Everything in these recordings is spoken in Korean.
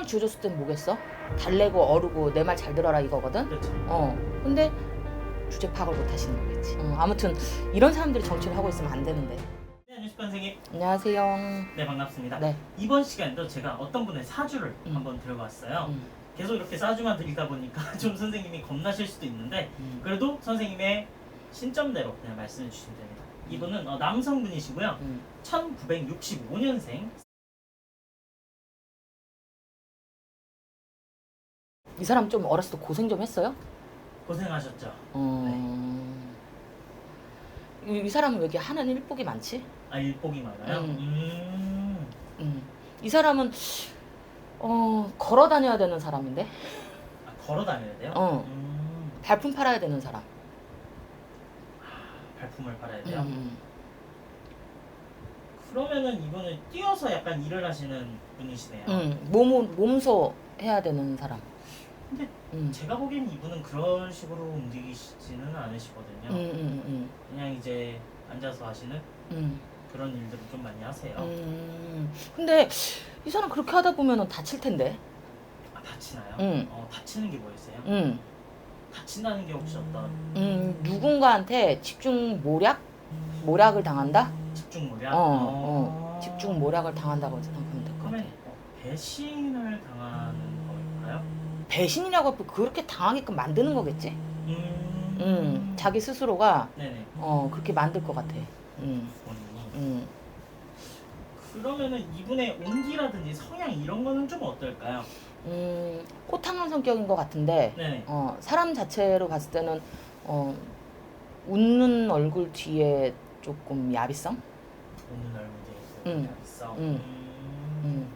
사랑을 쥐어줬을 땐 뭐겠어? 달래고 어르고 내 말 잘 들어라 이거거든. 그렇죠. 어. 근데 주제 파악을 못 하시는 거겠지. 어, 아무튼 이런 사람들이 정치를 하고 있으면 안 되는데. 네, 선생님. 안녕하세요. 네 반갑습니다. 네. 이번 시간에도 제가 어떤 분의 사주를 음. 한번 들고 왔어요. 음, 계속 이렇게 사주만 드리다 보니까 좀 선생님이 겁나실 수도 있는데 음, 그래도 선생님의 신점대로 그냥 말씀해 주시면 됩니다. 이분은 어, 남성분이시고요. 음. 1965년생. 이 사람 좀 어렸을 때 고생 좀 했어요? 고생하셨죠? 어. 이, 이 사람은 왜 이렇게 하는 일복이 많지? 아 일복이 많아요. 음. 음. 음. 이 사람은 어 걸어 다녀야 되는 사람인데 아, 걸어 다녀야 돼요? 어. 음. 발품 팔아야 되는 사람. 발품을 팔아야 돼요. 음. 그러면은 이분은 뛰어서 약간 일을 하시는 분이시네요. 음. 몸 몸소 해야 되는 사람. 근데 음. 제가 보기엔 이분은 그런 식으로 움직이시지는 않으시거든요. 음, 음, 음, 그냥 이제 앉아서 하시는 음. 그런 일들을 좀 많이 하세요. 음. 근데 이 사람 그렇게 하다 보면은 다칠 텐데. 아, 다치나요? 음. 어, 다치는 게 뭐였어요? 음. 다친다는 게 혹시 어떤 음. 누군가한테 집중 모략? 모략을 당한다? 집중 모략? 어, 어. 집중 모략을 당한다고 생각하면 될것 그러면 같아. 어, 배신을 당하는 걸까요? 배신이라고 그렇게 당하게끔 만드는 거겠지? 음. 음. 자기 스스로가 네네. 어 그렇게 만들 것 같아. 음. 본인이. 음. 그러면은 이분의 온기라든지 성향 이런 거는 좀 어떨까요? 음. 호탕한 성격인 것 같은데 네네. 어 사람 자체로 봤을 때는 어 웃는 얼굴 뒤에 조금 야비성? 오는 얼굴에 음. 있어. 음. 음. 음.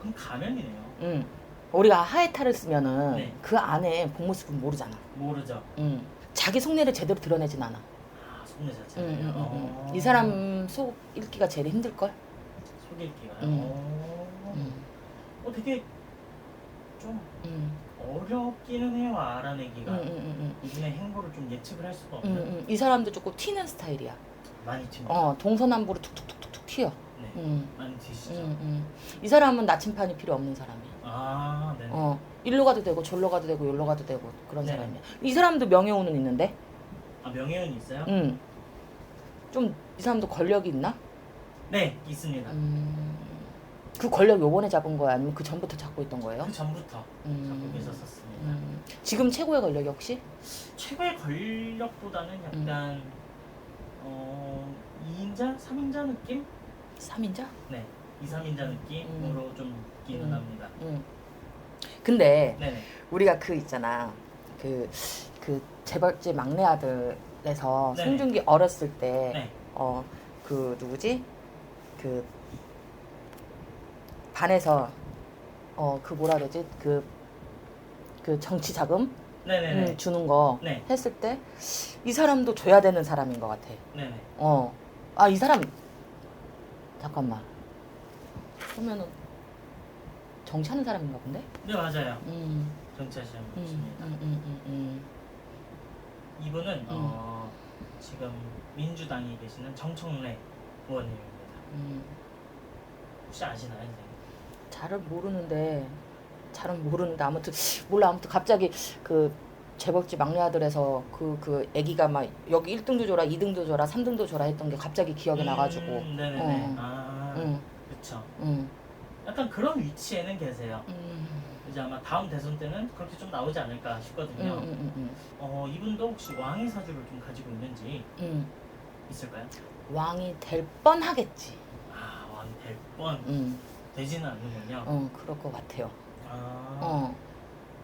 그럼 가면이네요. 음. 우리가 하에타를 쓰면은 네. 그 안에 본 모습은 모르잖아. 모르죠. 음. 자기 속내를 제대로 드러내진 않아. 아, 속내 음, 자체가. 음, 음, 어. 음. 이 사람 속 읽기가 제일 힘들걸? 속일기가요. 음. 어. 음. 어, 되게 좀 음. 어렵기는 해요 알아내기가. 음, 음, 음, 이분의 행보를 좀 예측을 할 수가 음. 없는. 음, 음. 이 사람도 조금 튀는 스타일이야. 많이 튀죠. 어, 동서남북으로 툭툭툭툭 튀어. 네. 음. 많이 튀시죠. 음, 음. 이 사람은 나침판이 필요 없는 사람이야. 아, 네. 어, 일로 가도 되고 졸로 가도 되고 여기로 가도 되고 그런 네. 사람이야. 이 사람도 명예운은 있는데, 아 명예은 있어요? 음, 좀 이 사람도 권력이 있나? 네, 있습니다. 음, 그 권력 요번에 잡은 거야, 아니면 그 전부터 잡고 있던 거예요? 그 전부터 잡고 음, 계셨었습니다. 음, 지금 최고의 권력이 혹시? 최고의 권력보다는 약간 음. 어 2인자, 3인자 느낌? 3인자? 네, 2, 3인자 느낌으로 좀 있기는 음. 합니다. 음. 근데 네네. 우리가 그 있잖아, 그, 그 재벌집 막내 아들에서 네. 송중기 어렸을 때, 네. 어, 그 누구지? 그 반에서 어, 그 뭐라 그러지? 그, 그 정치 자금 네네네. 음, 주는 거 네. 했을 때 이 사람도 줘야 되는 사람인 것 같아. 네네. 어. 아, 이 사람 잠깐만. 그러면은 정치하는 사람인가 본데? 네 맞아요. 음. 정치하시는 음, 분이십니다. 음, 음, 음, 음. 이분은 어, 지금 민주당에 계시는 정청래 의원님입니다. 음. 혹시 아시나요, 선생님? 잘은 모르는데 잘은 모르는데 아무튼 몰라 아무튼 갑자기 그 재벌집 막내 아들에서 그그 아기가 막 여기 1등도 줘라 2등도 줘라 3등도 줘라 했던 게 갑자기 기억이 나가지고 음, 네네네. 어. 아, 응, 그렇죠. 응, 약간 그런 위치에는 계세요. 음, 이제 아마 다음 대선 때는 그렇게 좀 나오지 않을까 응, 싶거든요. 응, 응, 응, 어, 이분도 혹시 왕의 사주를 좀 가지고 있는지 응. 있을까요? 왕이 될 뻔하겠지. 아, 왕 될뻔 응, 되지는 않는군요. 어, 그럴 것 같아요. 아, 어,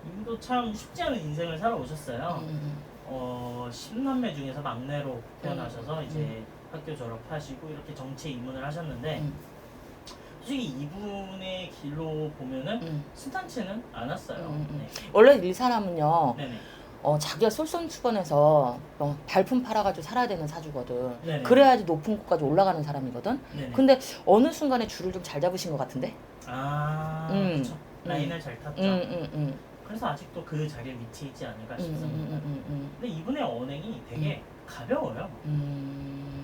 이분도 참 쉽지 않은 인생을 살아오셨어요. 응, 응, 어, 10남매 중에서 막내로 태어나셔서 음. 이제 학교 졸업하시고 이렇게 정치에 입문을 하셨는데 응, 솔직히 이분의 길로 보면은 응. 순탄치는 않았어요. 음, 음. 네. 원래 이 사람은요, 네네. 어, 자기가 솔선수건해서 어, 발품 팔아가지고 살아야 되는 사주거든. 네네. 그래야지 높은 곳까지 올라가는 사람이거든. 네네. 근데 어느 순간에 줄을 좀 잘 잡으신 것 같은데? 아, 음. 그쵸. 라인을 잘 탔죠. 응, 응, 응. 그래서 아직도 그 자리에 위치해 있지 않을까 응, 응, 싶습니다. 응, 응, 응. 근데 이분의 언행이 되게 가벼워요. 음.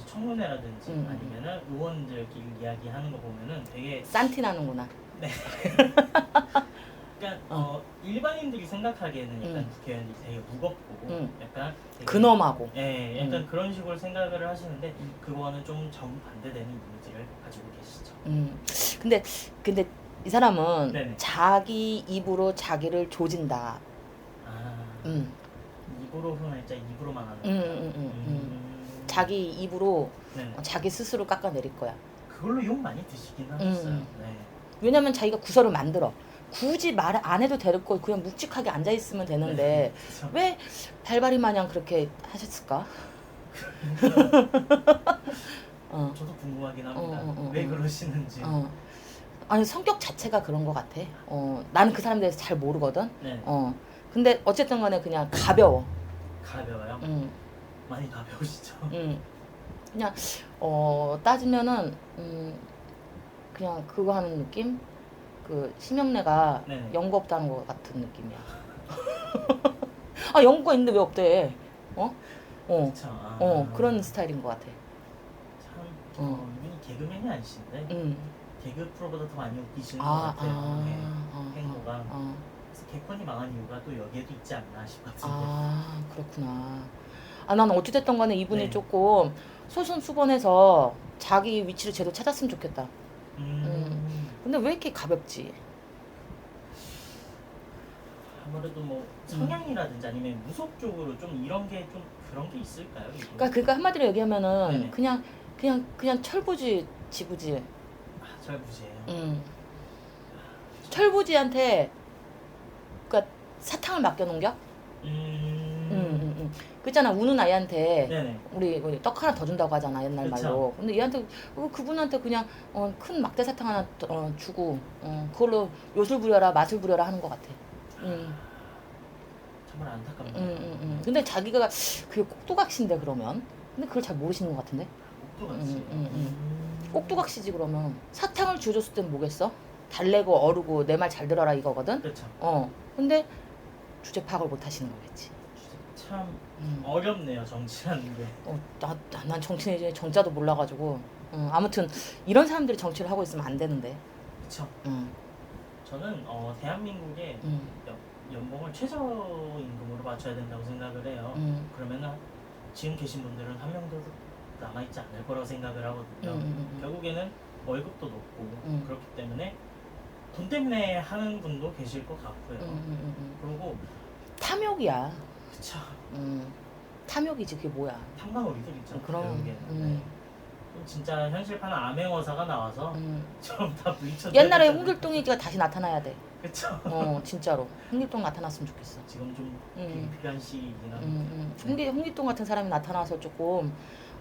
뭐 이제 청문회라든지 음. 아니면은 의원들끼리 이야기하는 거 보면은 되게 싼티 나는구나. 그러니까 어, 일반인들이 생각하기에는 약간 음. 국회의원들이 되게 무겁고 음. 약간 되게 근엄하고. 예, 약간 음. 그런 식으로 생각을 하시는데 음. 그거와는 좀 정반대되는 이미지를 가지고 계시죠. 음. 근데 근데 이 사람은 네네. 자기 입으로 자기를 조진다. 아, 음. 입으로 흠할 자 입으로만 하는. 음, 음, 음, 음. 음. 자기 입으로 네. 자기 스스로 깎아내릴 거야. 그걸로 욕 많이 드시긴 하셨어요. 음. 네. 왜냐면 자기가 구설을 만들어. 굳이 말 안 해도 될거 그냥 묵직하게 앉아 있으면 되는데 그쵸. 왜 발발이 마냥 그렇게 하셨을까? 어, 저도 궁금하긴 합니다. 어, 어, 어, 왜 어. 그러시는지. 어. 아니 성격 자체가 그런 것 같아. 어, 나는 그 사람에 대해서 잘 모르거든. 네. 어, 근데 어쨌든 간에 그냥 가벼워. 가벼워요. 음, 많이 가벼우시죠. 음. 그냥 어 따지면은 음, 그냥 그거 하는 느낌? 그 심영래가 네네. 연구 없다는 것 같은 느낌이야. 아 연구가 있는데 왜 없대? 어? 어, 그쵸. 아, 어 그런 스타일인 것 같아. 참 어. 어, 개그맨이 아니신데 음. 개그 프로보다 더 많이 웃기시는 아, 것 아, 같아요. 네. 아, 행보가. 아, 그래서 개콘이 망한 이유가 또 여기에도 있지 않나 싶거든요. 아 그렇구나. 아 나는 어찌 됐던 간에 이분이 네. 조금 솔선수범해서 자기 위치를 제대로 찾았으면 좋겠다. 음, 근데 왜 이렇게 가볍지? 아무래도 뭐 음. 성향이라든지 아니면 무속 쪽으로 좀 이런 게 좀 그런 게 있을까요? 이분? 그러니까 그러니까 한마디로 얘기하면은 네네. 그냥 그냥 그냥 철부지 지부지. 아, 철부지예요. 음. 철부지한테 그러니까 사탕을 맡겨놓은 겨? 음, 음, 음, 음. 그있잖아 우는 아이한테 네네. 우리 우리 떡 하나 더 준다고 하잖아 옛날 그쵸. 말로. 근데 얘한테 어, 그분한테 그냥 어, 큰 막대 사탕 하나 어, 주고 어, 그걸로 요술 부려라 맛을 부려라 하는 것 같아. 음, 정말 안타깝네요. 음, 음, 음. 근데 자기가 그게 꼭두각시인데 그러면? 근데 그걸 잘 모르시는 것 같은데? 꼭두각시. 음, 음, 음. 꼭두각시지 그러면 사탕을 쥐어줬을 땐 뭐겠어? 달래고 어르고 내 말 잘 들어라 이거거든. 그렇죠. 어. 근데 주제 파악을 못 하시는 거겠지. 참 음. 어렵네요 정치라는 게. 어, 나, 나- 난 정치는 이제 정자도 몰라가지고. 어, 아무튼 이런 사람들이 정치를 하고 있으면 안 되는데. 그렇죠. 음, 저는 어, 대한민국의 음, 연- 연봉을 최저임금으로 맞춰야 된다고 생각을 해요. 음, 그러면은 지금 계신 분들은 한 명도 남아있지 않을 거라고 생각을 음, 하거든요. 음, 음, 결국에는 월급도 높고 음. 그렇기 때문에 돈 때문에 하는 분도 계실 것 같고요. 음, 음, 음, 음. 그리고 탐욕이야. 그쵸 음, 탐욕이지 그게 뭐야? 탐방오리들 있죠. 그럼. 결국에는. 음, 또 진짜 현실판은 암행어사가 나와서 음. 좀 다 부딪혀. 옛날에 홍길동이가 다시 나타나야 돼. 그쵸. 어, 진짜로. 홍길동 나타났으면 좋겠어. 지금 좀 음. 불필요한 시기이긴 음, 합니다. 음. 홍기, 홍길동 같은 사람이 나타나서 조금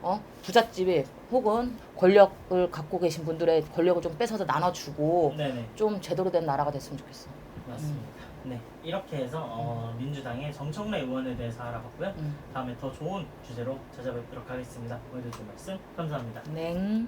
어 부잣집에 혹은 권력을 갖고 계신 분들의 권력을 좀 뺏어서 나눠주고 네네 좀 제대로 된 나라가 됐으면 좋겠어. 맞습니다. 네 이렇게 해서 어, 민주당의 정청래 의원에 대해서 알아봤고요. 음. 다음에 더 좋은 주제로 찾아뵙도록 하겠습니다. 오늘도 좀 말씀 감사합니다. 냉.